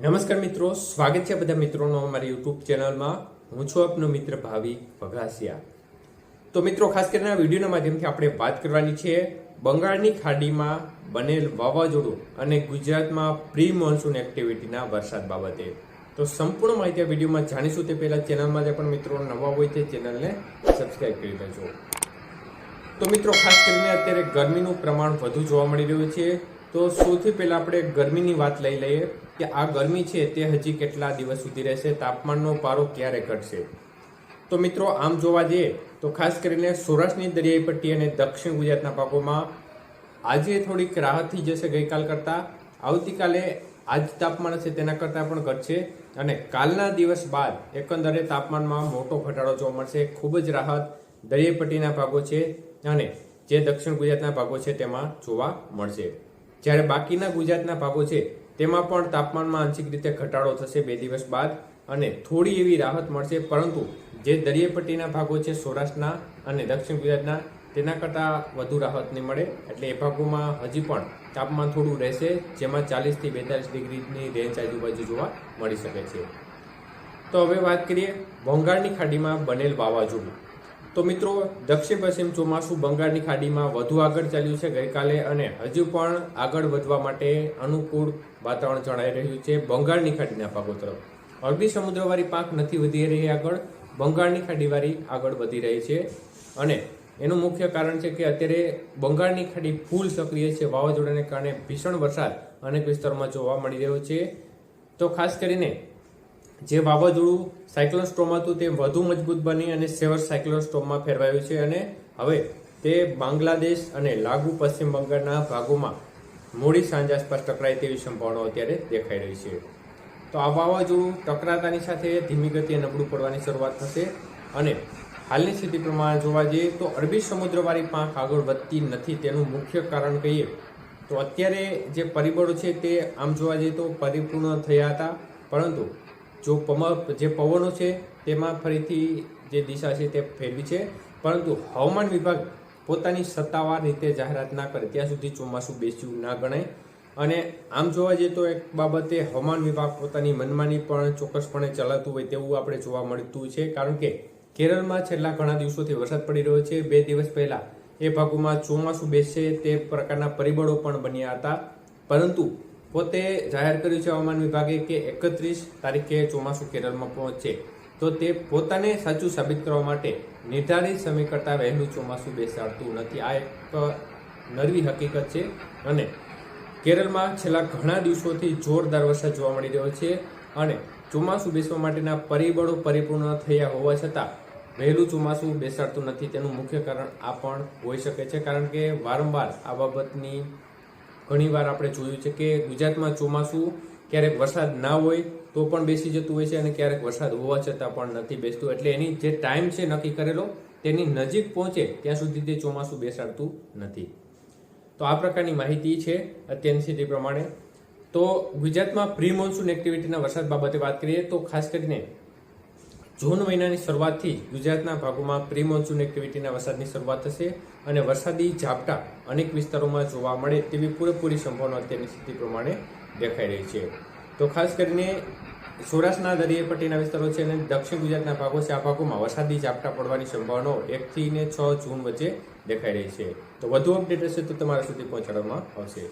નમસ્કાર મિત્રો, સ્વાગત છે બધા મિત્રોનો અમારી યુટ્યુબ ચેનલમાં. હું છું આપનો મિત્ર ભાવિક ભગાસિયા તો મિત્રો, ખાસ કરીને આ વિડીયોના માધ્યમથી આપણે વાત કરવાની છે બંગાળની ખાડીમાં બનેલ વાવાઝોડું અને ગુજરાતમાં પ્રી મોન્સૂન એક્ટિવિટીના વરસાદ બાબતે. તો સંપૂર્ણ માહિતી આ વિડીયોમાં જાણીશું. તે પહેલાં ચેનલમાં જે પણ મિત્રો નવા હોય તે ચેનલને સબસ્ક્રાઈબ કરી દેજો તો મિત્રો, ખાસ કરીને અત્યારે ગરમીનું પ્રમાણ વધુ જોવા મળી રહ્યું છે. તો સૌથી પહેલા આપણે ગરમીની વાત લઈ લઈએ કે આ ગરમી છે તે હજી કેટલા દિવસ સુધી રહેશે, તાપમાનનો પારો ક્યારે ઘટશે? તો મિત્રો, આમ જોવા જઈએ તો ખાસ કરીને સૌરાષ્ટ્રની દરિયાઈ પટ્ટી અને દક્ષિણ ગુજરાતના ભાગોમાં આજે થોડીક રાહત થઈ જશે ગઈકાલ કરતાં. આવતીકાલે આજ તાપમાન હશે તેના કરતાં પણ ઘટશે અને કાલના દિવસ બાદ એકંદરે તાપમાનમાં મોટો ઘટાડો જોવા મળશે. ખૂબ જ રાહત દરિયાઈ પટ્ટીના ભાગો છે અને જે દક્ષિણ ગુજરાતના ભાગો છે તેમાં જોવા મળશે. જ્યારે બાકીના ગુજરાતના ભાગો છે, તેમાં પણ તાપમાનમાં આંશિક રીતે ઘટાડો થશે બે દિવસ બાદ અને થોડી એવી રાહત મળશે, પરંતુ જે દરિયાઈ પટ્ટીના ભાગો છે, સૌરાષ્ટ્રના અને દક્ષિણ ગુજરાતના, તેના કરતાં વધુ રાહત નહીં મળે. એટલે એ ભાગોમાં હજી પણ તાપમાન થોડું રહેશે, જેમાં ચાલીસથી બેતાલીસ ડિગ્રીની રેન્જ આજુબાજુ જોવા મળી શકે છે. તો હવે વાત કરીએ બંગાળની ખાડીમાં બનેલ વાવાઝોડું. તો મિત્રો, દક્ષિણ પશ્ચિમ ચોમાસું બંગાળની ખાડીમાં વધુ આગળ ચાલ્યું છે ગઈકાલે અને હજુ પણ આગળ વધવા માટે અનુકૂળ વાતાવરણ જણાઈ રહ્યું છે બંગાળની ખાડીના ભાગો તરફ. અરબી સમુદ્રવાળી પાક નથી વધી રહી આગળ, બંગાળની ખાડીવાળી આગળ વધી રહી છે. અને એનું મુખ્ય કારણ છે કે અત્યારે બંગાળની ખાડી ફૂલ સક્રિય છે. વાવાઝોડાને કારણે ભીષણ વરસાદ અનેક વિસ્તારોમાં જોવા મળી રહ્યો છે. તો ખાસ કરીને જે વાવાઝોડું સાયક્લોન સ્ટોમ હતું, તે વધુ મજબૂત બની અને સેવર સાયક્લોન સ્ટોમમાં ફેરવાયું છે અને હવે તે બાંગ્લાદેશ અને લાગુ પશ્ચિમ બંગાળના ભાગોમાં મોડી સાંજ આસપાસ ટકરાય તેવી સંભાવનાઓ અત્યારે દેખાઈ રહી છે. તો આ વાવાઝોડું ટકરાતાની સાથે ધીમી ગતિએ નબળું પડવાની શરૂઆત થશે અને હાલની સ્થિતિ પ્રમાણે જોવા જઈએ તો અરબી સમુદ્રવાળી પાંખ આગળ વધતી નથી તેનું મુખ્ય કારણ કહીએ તો અત્યારે જે પરિબળો છે તે આમ જોવા જઈએ તો પરિપૂર્ણ થયા હતા, પરંતુ જો જે પવનો છે, તેમાં ફરીથી જે દિશા છે તે ફેરવી છે. પરંતુ હવામાન વિભાગ પોતાની સત્તાવાર રીતે જાહેરાત ના કરે. ત્યાં સુધી ચોમાસું બેસ્યું ના ગણાય. અને આમ જોવા જઈએ તો એક બાબતે હવામાન વિભાગ પોતાની મનમાની પણ ચોક્કસપણે ચલાવતું હોય તેવું આપણે જોવા મળતું છે. કારણ કે કેરળમાં છેલ્લા ઘણા દિવસોથી વરસાદ પડી રહ્યો છે. બે દિવસ પહેલાં એ ભાગોમાં ચોમાસું બેસશે તે પ્રકારના પરિબળો પણ બન્યા હતા. પરંતુ પોતે જાહેર કર્યું છે હવામાન વિભાગે કે એકત્રીસ તારીખે ચોમાસું કેરળમાં પહોંચશે તો તે પોતાને સાચું સાબિત કરવા માટે નિર્ધારિત સમય કરતાં વહેલું ચોમાસું બેસાડતું નથી. આ એક નરવી હકીકત છે અને કેરળમાં છેલ્લા ઘણા દિવસોથી જોરદાર વરસાદ જોવા મળી રહ્યો છે અને ચોમાસું બેસવા માટેના પરિબળો પરિપૂર્ણ થયા હોવા છતાં વહેલું ચોમાસું બેસાડતું નથી. તેનું મુખ્ય કારણ આ પણ હોઈ શકે છે, કારણ કે વારંવાર આ બાબતની ઘણીવાર આપણે જોયું છે કે ગુજરાતમાં ચોમાસું ક્યારેક વરસાદ ના હોય તો પણ બેસી જતું હોય છે અને ક્યારેક વરસાદ હોવા છતાં પણ નથી બેસતું. એટલે એની જે ટાઈમ છે નક્કી કરેલો, તેની નજીક પહોંચે ત્યાં સુધી તે ચોમાસું બેસાડતું નથી. તો આ પ્રકારની માહિતી છે અત્યારની સ્થિતિ પ્રમાણે. તો ગુજરાતમાં પ્રી મોન્સૂન એક્ટિવિટીના વરસાદ બાબતે વાત કરીએ તો ખાસ કરીને જૂન મહિનાની શરૂઆતથી ગુજરાતના ભાગોમાં પ્રી મોન્સૂન એક્ટિવિટીના વરસાદની શરૂઆત થશે અને વરસાદી ઝાપટા અનેક વિસ્તારોમાં જોવા મળે તેવી પૂરેપૂરી સંભાવના અત્યારની સ્થિતિ પ્રમાણે દેખાઈ રહી છે. તો ખાસ કરીને સૌરાષ્ટ્રના દરિયાઈ પટ્ટીના વિસ્તારો છે અને દક્ષિણ ગુજરાતના ભાગો છે, આ ભાગોમાં વરસાદી ઝાપટા પડવાની સંભાવનાઓ એકથી ને છ જૂન વચ્ચે દેખાઈ રહી છે. તો વધુ અપડેટ હશે તો તમારા સુધી પહોંચાડવામાં આવશે.